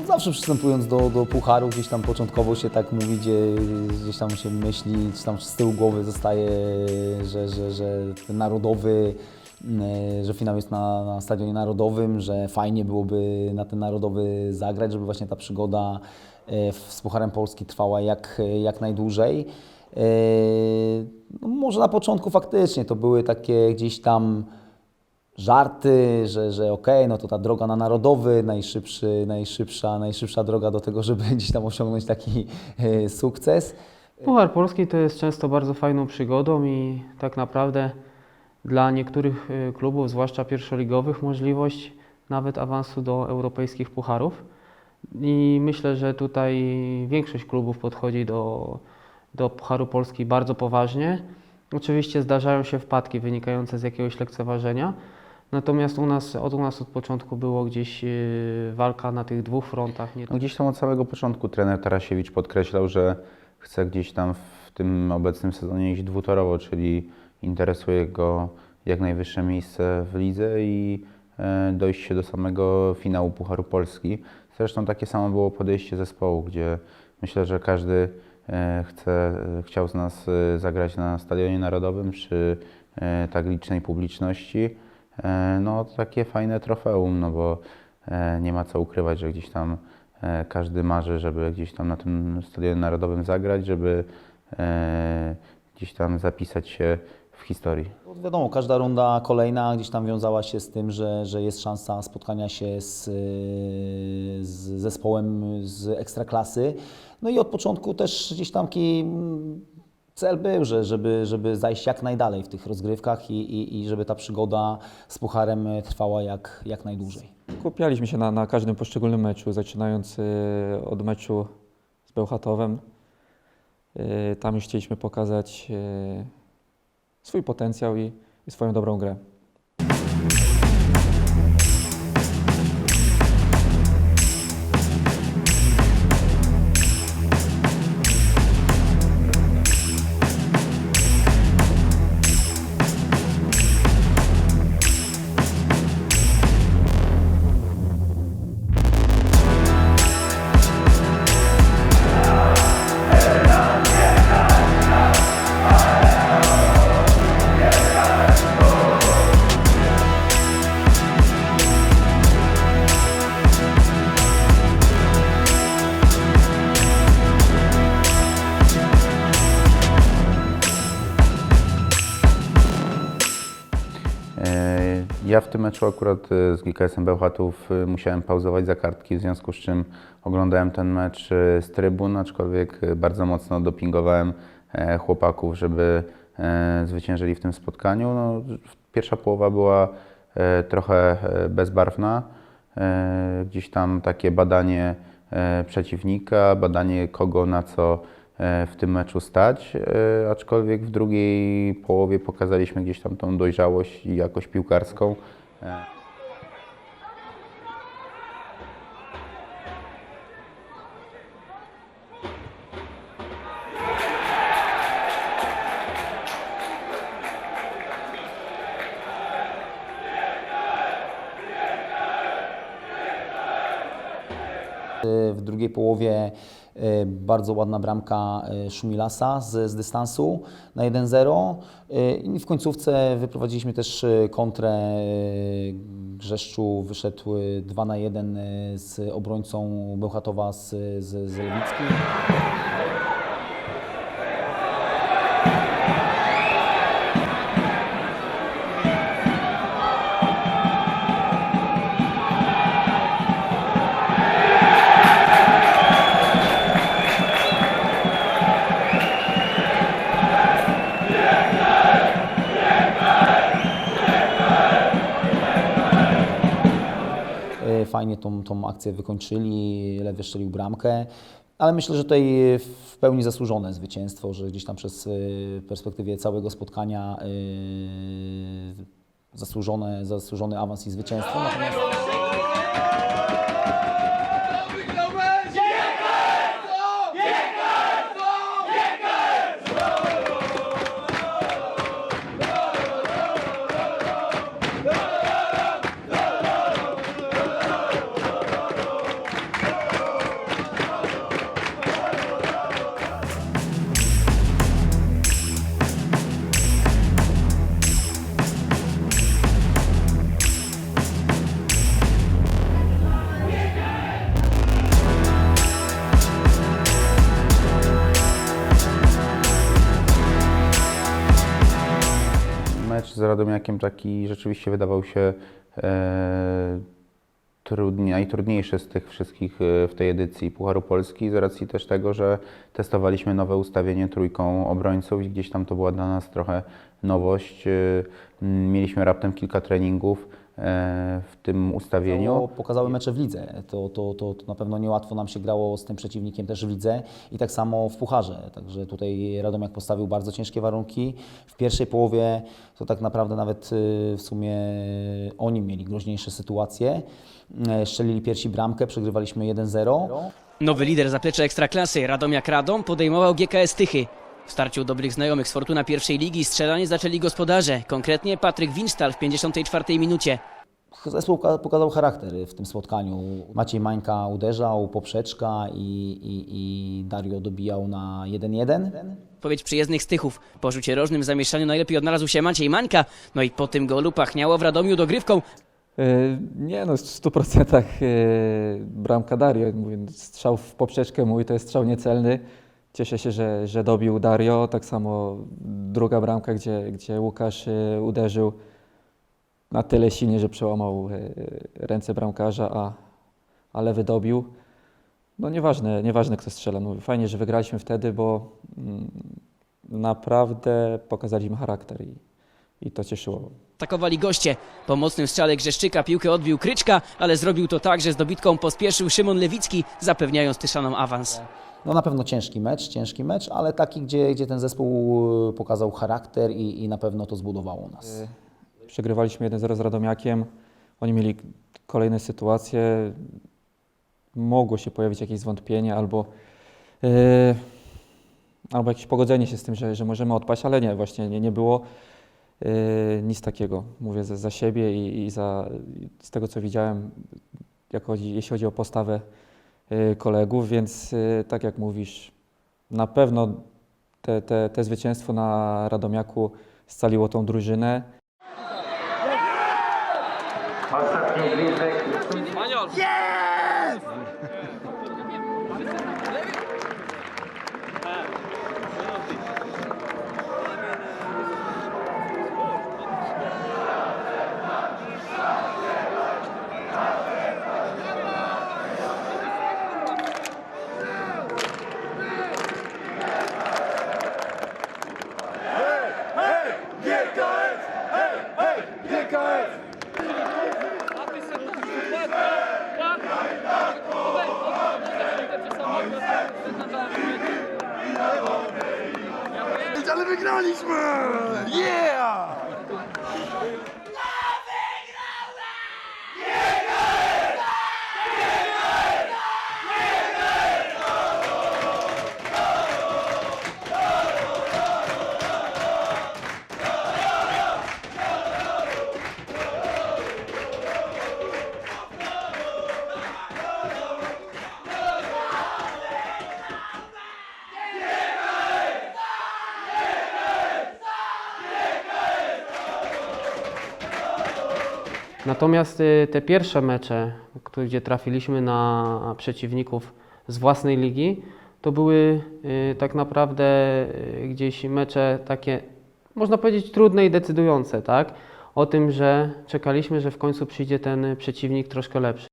no zawsze przystępując do, do pucharu, gdzieś tam początkowo się tak mówi, gdzie, gdzieś tam się myśli, czy tam z tyłu głowy zostaje, że, że, że narodowy, e, że finał jest na, na stadionie narodowym, że fajnie byłoby na ten narodowy zagrać, żeby właśnie ta przygoda e, z Pucharem Polski trwała jak, jak najdłużej. E, No może na początku faktycznie to były takie gdzieś tam żarty, że, że okej, no to ta droga na narodowy, najszybszy, najszybsza, najszybsza droga do tego, żeby gdzieś tam osiągnąć taki e, sukces. Puchar Polski to jest często bardzo fajną przygodą i tak naprawdę dla niektórych y, klubów, zwłaszcza pierwszoligowych, możliwość nawet awansu do europejskich pucharów. I myślę, że tutaj większość klubów podchodzi do, do Pucharu Polski bardzo poważnie. Oczywiście zdarzają się wpadki wynikające z jakiegoś lekceważenia, natomiast u nas, od u nas od początku było gdzieś y, walka na tych dwóch frontach. Nie No gdzieś tam od samego początku trener Tarasiewicz podkreślał, że chce gdzieś tam w tym obecnym sezonie iść dwutorowo, czyli interesuje go jak najwyższe miejsce w lidze i e, dojść się do samego finału Pucharu Polski. Zresztą takie samo było podejście zespołu, gdzie myślę, że każdy e, chce, e, chciał z nas zagrać na Stadionie Narodowym przy tak licznej publiczności. E, No takie fajne trofeum, no bo e, nie ma co ukrywać, że gdzieś tam e, każdy marzy, żeby gdzieś tam na tym Stadionie Narodowym zagrać, żeby gdzieś tam zapisać się w historii. Bo Wiadomo, każda runda kolejna gdzieś tam wiązała się z tym, że, że jest szansa spotkania się z, z zespołem z ekstraklasy. No i od początku też gdzieś tam mm, cel był, że, żeby, żeby zajść jak najdalej w tych rozgrywkach i, i, i żeby ta przygoda z Pucharem e, trwała jak, jak najdłużej. Skupialiśmy się na, na każdym poszczególnym meczu, zaczynając y, od meczu z Bełchatowem. Y, Tam już chcieliśmy pokazać swój potencjał i, i swoją dobrą grę. Tym meczu akurat e, z GKS-em Bełchatów e, musiałem pauzować za kartki, w związku z czym oglądałem ten mecz e, z trybun, aczkolwiek bardzo mocno dopingowałem e, chłopaków, żeby e, zwyciężyli w tym spotkaniu. No, pierwsza połowa była e, trochę bezbarwna. Gdzieś tam takie badanie przeciwnika, badanie kogo na co w tym meczu stać, aczkolwiek w drugiej połowie pokazaliśmy gdzieś tam tą dojrzałość i jakość piłkarską. E, W drugiej połowie e, bardzo ładna bramka e, Szumilasa z, z dystansu na 1-0 E, i w końcówce wyprowadziliśmy też e, kontrę. e, Grzeszczu wyszedł e, 2 na 1 e, z obrońcą Bełchatowa z, z, z Lewickim. Tą, tą akcję wykończyli, Lewy strzelił bramkę, ale myślę, że tutaj w pełni zasłużone zwycięstwo, że gdzieś tam przez e, perspektywie całego spotkania e, zasłużone, zasłużony awans i zwycięstwo. Natomiast z Radomiakiem taki rzeczywiście wydawał się e, trudni, najtrudniejszy z tych wszystkich e, w tej edycji Pucharu Polski z racji też tego, że testowaliśmy nowe ustawienie trójką obrońców i gdzieś tam to była dla nas trochę nowość. E, Mieliśmy raptem kilka treningów w tym ustawieniu. To pokazały mecze w lidze. To, to, to, to na pewno niełatwo nam się grało z tym przeciwnikiem też w lidze i tak samo w pucharze. Także tutaj Radomiak postawił bardzo ciężkie warunki. W pierwszej połowie to tak naprawdę nawet y, w sumie oni mieli groźniejsze sytuacje. E, Strzelili pierwsi bramkę, przegrywaliśmy 1-0. Nowy lider zaplecza Ekstraklasy, Radomiak Radom, podejmował GKS Tychy. W starciu dobrych znajomych z Fortuna pierwszej ligi strzelanie zaczęli gospodarze, konkretnie Patryk Winstal w 54 minucie. Zespół poka- pokazał charakter w tym spotkaniu. Maciej Mańka uderzał, poprzeczka i, i, i Dario dobijał na 1-1. Powiedzi przyjezdnych z Tychów. Po rzucie rożnym w zamieszaniu najlepiej odnalazł się Maciej Mańka, no i po tym golu pachniało w Radomiu dogrywką. Y, Nie no, w 100% y, bramka Dario. Mówię, strzał w poprzeczkę mój to jest strzał niecelny. Cieszę się, że, że dobił Dario. Tak samo druga bramka, gdzie, gdzie Łukasz y, uderzył na tyle silnie, że przełamał y, ręce bramkarza, a, a lewy dobił. No nieważne, nieważne kto strzela. No, fajnie, że wygraliśmy wtedy, bo mm, naprawdę pokazaliśmy charakter i, i to cieszyło. Atakowali goście. Po mocnym strzale Grzeszczyka piłkę odbił Kryczka, ale zrobił to tak, że z dobitką pospieszył Szymon Lewicki, zapewniając Tyszanom awans. No na pewno ciężki mecz, ciężki mecz, ale taki, gdzie, gdzie ten zespół y, pokazał charakter i, i na pewno to zbudowało nas. Przegrywaliśmy 1-0 z Radomiakiem. Oni mieli kolejne sytuacje. Mogło się pojawić jakieś zwątpienie albo, yy, albo jakieś pogodzenie się z tym, że, że możemy odpaść, ale nie, właśnie nie, nie było nic takiego. Mówię za, za siebie i, i za, z tego, co widziałem, jak chodzi, jeśli chodzi o postawę yy, kolegów, więc yy, tak jak mówisz, na pewno te, te, te zwycięstwo na Radomiaku scaliło tą drużynę. Wygraliśmy! Yeah! punishment! Natomiast y, te pierwsze mecze, gdzie trafiliśmy na przeciwników z własnej ligi, to były y, tak naprawdę y, gdzieś mecze takie, można powiedzieć, trudne i decydujące, tak? O tym, że czekaliśmy, że w końcu przyjdzie ten przeciwnik troszkę lepszy.